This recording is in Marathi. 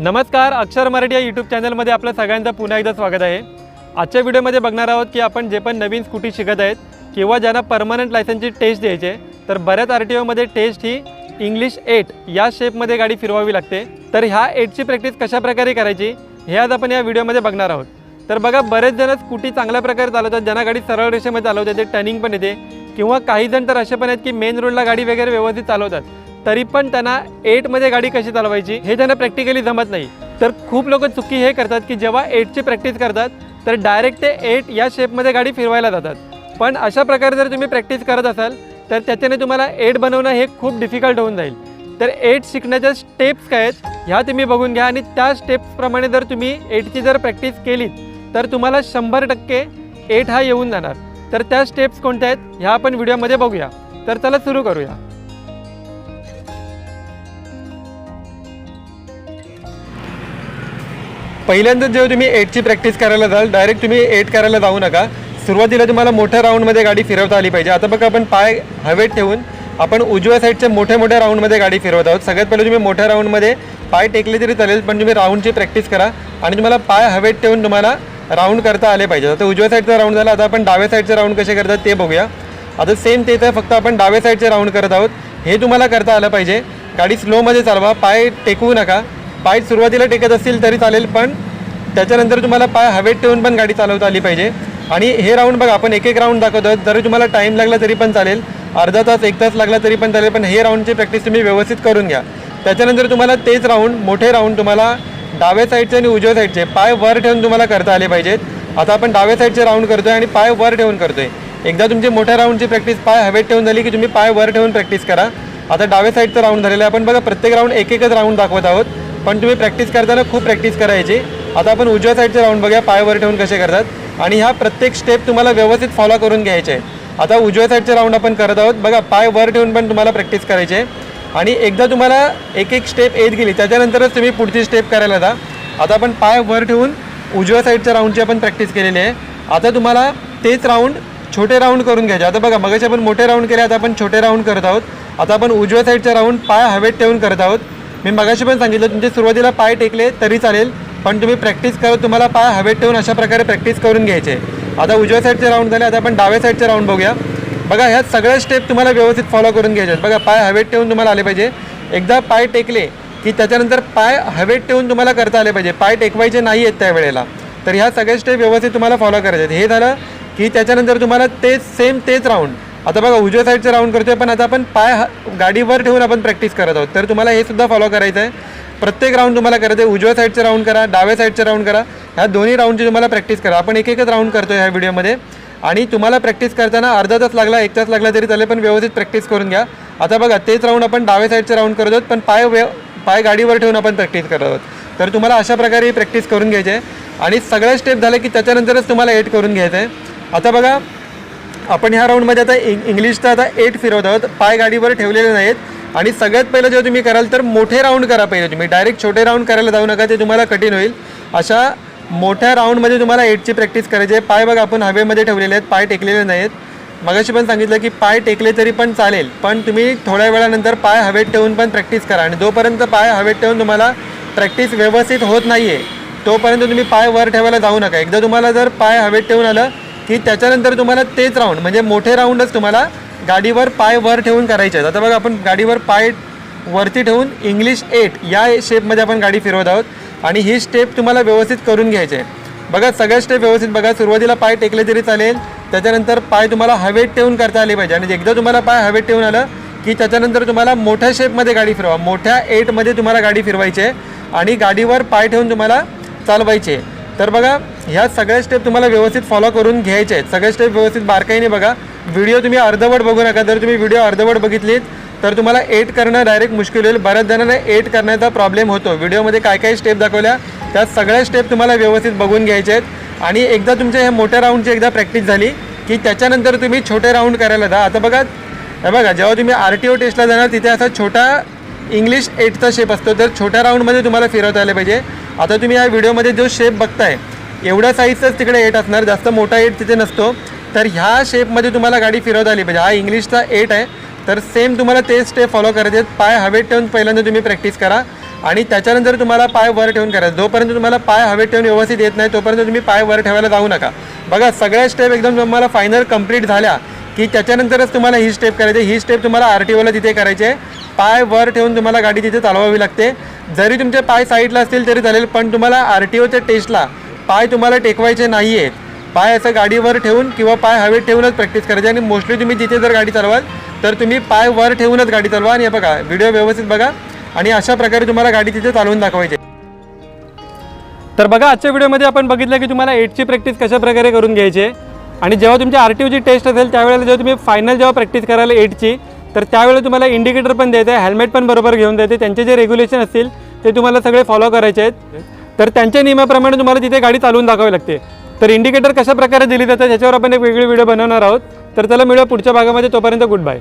नमस्कार अक्षर मराठी या यूट्यूब चॅनलमध्ये आपलं सगळ्यांचं पुन्हा एकदा स्वागत आहे. आजच्या व्हिडिओमध्ये बघणार आहोत की आपण जे पण नवीन स्कूटी शिकत आहेत किंवा ज्यांना परमनंट लायसनची टेस्ट द्यायची आहे तर बऱ्याच आर टी ओमध्ये टेस्ट ही इंग्लिश एट या शेपमध्ये गाडी फिरवावी लागते. तर ह्या एटची प्रॅक्टिस कशा प्रकारे करायची हे आज आपण या व्हिडिओमध्ये बघणार आहोत. तर बघा बरेच जण स्कूटी चांगल्या प्रकारे चालवतात ज्यांना गाडी सरळ रेषेमध्ये चालवतात ते टर्निंग पण येते किंवा काही जण तर असे पण आहेत की मेन रोडला गाडी वगैरे व्यवस्थित चालवतात. तरी पण त्यांना एटमध्ये गाडी कशी चालवायची हे त्यांना प्रॅक्टिकली जमत नाही. तर खूप लोक चुकी हे करतात की जेव्हा एटची प्रॅक्टिस करतात तर डायरेक्ट ते एट या शेपमध्ये गाडी फिरवायला जातात. पण अशा प्रकारे जर तुम्ही प्रॅक्टिस करत असाल तर त्याच्याने तुम्हाला एट बनवणं हे खूप डिफिकल्ट होऊन जाईल. तर एट शिकण्याच्या स्टेप्स काय आहेत ह्या तुम्ही बघून घ्या आणि त्या स्टेप्सप्रमाणे जर तुम्ही एटची जर प्रॅक्टिस केलीत तर तुम्हाला शंभर टक्के एट हा येऊन जाणार. तर त्या स्टेप्स कोणत्या आहेत ह्या आपण व्हिडिओमध्ये बघूया. तर चला सुरू करूया. पहिल्यांदा जेव्हा तुम्ही एटची प्रॅक्टिस करायला जाल डायरेक्ट तुम्ही एट करायला जाऊ नका. सुरुवातीला तुम्हाला मोठ्या राऊंडमध्ये गाडी फिरवता आली पाहिजे. आता बघा आपण पाय हवेत ठेवून आपण उजव्या साईडच्या मोठ्या मोठ्या राऊंडमध्ये गाडी फिरवत आहोत. सगळ्यात पहिले तुम्ही मोठ्या राऊंडमध्ये पाय टेकले तरी चालेल पण तुम्ही राऊंडची प्रॅक्टिस करा आणि तुम्हाला पाय हवेत ठेवून तुम्हाला राऊंड करता आले पाहिजे. आता उजव्या साईडचा राऊंड झाला आता आपण डाव्या साईडचे राऊंड कसे करतात ते बघूया. आता सेम तेच आहे फक्त आपण डाव्या साईडचे राऊंड करत आहोत. हे तुम्हाला करता आलं पाहिजे. गाडी स्लोमध्ये चालवा पाय टेकवू नका. पाय सुरुवातीला टेकत असतील तरी चालेल पण त्याच्यानंतर तुम्हाला पाय हवेत ठेवून पण गाडी चालवता आली पाहिजे. आणि हे राऊंड बघा आपण एक एक राऊंड दाखवतो आहोत. जरी तुम्हाला टाईम लागला तरी पण चालेल. अर्धा तास एक तास लागला तरी पण चालेल पण हे राऊंडची प्रॅक्टिस तुम्ही व्यवस्थित करून घ्या. त्याच्यानंतर तुम्हाला तेच राऊंड मोठे राऊंड तुम्हाला डाव्या साईडचे आणि उजव्या साईडचे पाय वर ठेवून तुम्हाला करता आले पाहिजेत. आता आपण डाव्या साईडचे राऊंड करतोय आणि पाय वर ठेवून करतोय. एकदा तुमची मोठ्या राऊंडची प्रॅक्टिस पाय हवेत ठेवून झाली की तुम्ही पाय वर ठेवून प्रॅक्टिस करा. आता डाव्या साईडचं राऊंड झालेलं आहे. आपण बघा प्रत्येक राऊंड एक एकच राऊंड दाखवत आहोत. पण तुम्ही प्रॅक्टिस करताना खूप प्रॅक्टिस करायची. आता आपण उजव्या साईडचे राऊंड बघूया पाय वर ठेवून कसे करतात. आणि ह्या प्रत्येक स्टेप तुम्हाला व्यवस्थित फॉलो करून घ्यायचे. आहे आता उजव्या साईडचे राऊंड आपण करत आहोत. बघा पाय वर ठेवून पण तुम्हाला प्रॅक्टिस करायची. आहे आणि एकदा तुम्हाला एक एक स्टेप येत गेली त्याच्यानंतरच तुम्ही पुढची स्टेप करायला जा. आता आपण पाय वर ठेवून उजव्या साईडच्या राऊंडची आपण प्रॅक्टिस केलेली आहे. आता तुम्हाला तेच राऊंड छोटे राऊंड करून घ्यायचे. आता बघा मगाशी आपण मोठे राऊंड केले आता आपण छोटे राऊंड करत आहोत. आता आपण उजव्या साईडचा राऊंड पाय हवेत ठेवून करत आहोत. मी मगाशी पण सांगितलं तुमचे सुरुवातीला पाय टेकले तरी चालेल पण तुम्ही प्रॅक्टिस करत तुम्हाला पाय हवेत ठेवून अशा प्रकारे प्रॅक्टिस करून घ्यायचे. आता उजव्या साईडचे राऊंड झाले आता आपण डाव्या साईडचे राऊंड बघूया. बघा ह्या सगळ्या स्टेप तुम्हाला व्यवस्थित फॉलो करून घ्यायचे आहेत. बघा पाय हवेत ठेवून तुम्हाला आले पाहिजे. एकदा पाय टेकले की त्याच्यानंतर पाय हवेत ठेवून तुम्हाला करता आले पाहिजे. पाय टेकवायचे नाही आहेत त्यावेळेला. तर ह्या सगळ्या स्टेप व्यवस्थित तुम्हाला फॉलो करायचे आहेत. हे झालं की त्याच्यानंतर तुम्हाला तेच सेम तेच राऊंड आता बघा उजव्या साईडचं राऊंड करतोय पण आता आपण पाय गाडीवर ठेवून आपण प्रॅक्टिस करत आहोत. तर तुम्हाला हे सुद्धा फॉलो करायचं आहे. प्रत्येक राऊंड तुम्हाला करायचं आहे. उजव्या साईडचं राऊंड करा डाव्या साईडचं राऊंड करा. ह्या दोन्ही राऊंडची तुम्हाला प्रॅक्टिस करा. आपण एक एकच राऊंड करतोय ह्या व्हिडिओमध्ये आणि तुम्हाला प्रॅक्टिस करताना अर्धा तास लागला एक तास लागला तरी चालेल पण व्यवस्थित प्रॅक्टिस करून घ्या. आता बघा तेच राऊंड आपण डाव्या साईडचं राऊंड करत आहोत पण पाय वे पाय गाडीवर ठेवून आपण प्रॅक्टिस करत आहोत. तर तुम्हाला अशा प्रकारे प्रॅक्टिस करून घ्यायची आहे. आणि सगळ्या स्टेप झाल्या की त्याच्यानंतरच तुम्हाला एड करून घ्यायचं आहे. आता बघा आपण ह्या राऊंडमध्ये आता इंग इंग्लिशचा आता एट फिरवत आहोत. पाय गाडीवर ठेवलेले नाहीत. आणि सगळ्यात पहिलं जेव्हा तुम्ही कराल तर मोठे राऊंड करा पहिले तुम्ही. डायरेक्ट छोटे राऊंड करायला जाऊ नका ते तुम्हाला कठीण होईल. अशा मोठ्या राऊंडमध्ये तुम्हाला एटची प्रॅक्टिस करायची आहे. पाय बघा आपण हवेमध्ये ठेवलेले आहेत. पाय टेकलेले नाहीत. मगाशी पण सांगितलं की पाय टेकले तरी पण चालेल. पण तुम्ही थोड्या वेळानंतर पाय हवेत ठेवून पण प्रॅक्टिस करा. आणि जोपर्यंत पाय हवेत ठेवून तुम्हाला प्रॅक्टिस व्यवस्थित होत नाही आहे तोपर्यंत तुम्ही पाय वर ठेवायला जाऊ नका. एकदा तुम्हाला जर पाय हवेत ठेवून आलं की त्याच्यानंतर तुम्हाला तेच राऊंड म्हणजे मोठे राऊंडच तुम्हाला गाडीवर पाय वर ठेवून करायचे आहेत. आता बघा आपण गाडीवर पाय वरती ठेवून इंग्लिश एट या शेपमध्ये आपण गाडी फिरवत आहोत आणि ही स्टेप तुम्हाला व्यवस्थित करून घ्यायची आहे बघा सगळ्या स्टेप व्यवस्थित बघा. सुरुवातीला पाय टेकले तरी चालेल. त्याच्यानंतर पाय तुम्हाला हवेत ठेवून करता आले पाहिजे. आणि एकदा तुम्हाला पाय हवेत ठेवून आलं की त्याच्यानंतर तुम्हाला मोठ्या शेपमध्ये गाडी फिरवा. मोठ्या एटमध्ये तुम्हाला गाडी फिरवायची आहे. आणि गाडीवर पाय ठेवून तुम्हाला चालवायचे तर बघा ह्या सगळ्या स्टेप तुम्हाला व्यवस्थित फॉलो करून घ्यायचे आहेत. सगळ्या स्टेप व्यवस्थित बारकाईने बघा. व्हिडिओ तुम्ही अर्धवट बघू नका. जर तुम्ही व्हिडिओ अर्धवट बघितलीत तर तुम्हाला एट करणं डायरेक्ट मुश्किल होईल. बऱ्याच जणांना एट करण्याचा प्रॉब्लेम होतो. व्हिडिओमध्ये काय काय स्टेप दाखवल्या त्या सगळ्या स्टेप तुम्हाला व्यवस्थित बघून घ्यायचे आहेत. आणि एकदा तुमच्या ह्या मोठ्या राऊंडची एकदा प्रॅक्टिस झाली की त्याच्यानंतर तुम्ही छोटे राऊंड करायला जा. आता बघा हे बघा जेव्हा तुम्ही आर टी ओ टेस्टला जाणार तिथे असा छोटा इंग्लिश एटचा शेप असतो. तर छोट्या राऊंडमध्ये तुम्हाला फिरवता आले पाहिजे. आता तुम्ही या व्हिडिओमध्ये जो शेप बघताय एवढ्या साईजचाच तिकडे एट असणार जास्त मोठा एट तिथे नसतो. तर ह्या शेपमध्ये तुम्हाला गाडी फिरवता आली पाहिजे. हा इंग्लिशचा एट आहे. तर सेम तुम्हाला तेच स्टेप फॉलो करायचे आहेत. पाय हवेत ठेवून पहिल्यांदा तुम्ही प्रॅक्टिस करा. आणि त्याच्यानंतर तुम्हाला पाय वर ठेवून करायचं. जोपर्यंत तुम्हाला पाय हवेत ठेवून व्यवस्थित येत नाही तोपर्यंत तुम्ही पाय वर ठेवायला जाऊ नका. बघा सगळ्या स्टेप एकदम तुम्हाला फायनल कंप्लीट झाल्या की त्याच्यानंतरच तुम्हाला ही स्टेप करायची. ही स्टेप तुम्हाला आर टी ओला तिथे करायची आहे. पाय वर ठेवून तुम्हाला गाडी तिथे चालवावी लागते. जरी तुमचे पाय साईडला असतील तरी चालेल पण तुम्हाला आर टी ओच्या टेस्टला पाय तुम्हाला टेकवायचे नाही आहेत पाय असं गाडीवर ठेवून किंवा पाय हवेत ठेवूनच प्रॅक्टिस करायची. आणि मोस्टली तुम्ही जिथे जर गाडी चालवाल तर तुम्ही पाय वर ठेवूनच गाडी चालवा. आणि हे बघा व्हिडिओ व्यवस्थित बघा. आणि अशा प्रकारे तुम्हाला गाडी तिथे चालवून दाखवायची. तर बघा आजच्या व्हिडिओमध्ये आपण बघितलं की तुम्हाला एटची प्रॅक्टिस कशा प्रकारे करून घ्यायची. आणि जेव्हा तुमची आर टी ओची टेस्ट असेल त्यावेळेला जेव्हा तुम्ही फायनल जेव्हा प्रॅक्टिस करायला एटची तर त्यावेळेला तुम्हाला इंडिकेटर पण द्यायचं आहे हेल्मेट पण बरोबर घेऊन देते त्यांचे जे रेग्युलेशन असतील ते तुम्हाला सगळे फॉलो करायचे आहेत. तर त्यांच्या नियमाप्रमाणे तुम्हाला तिथे गाडी चालवून दाखवावी लागते. तर इंडिकेटर कशा प्रकारे दिली जातं त्याच्यावर आपण एक वेगळी व्हिडिओ बनवणार आहोत. तर त्याला मिळूया पुढच्या भागामध्ये तोपर्यंत गुड बाय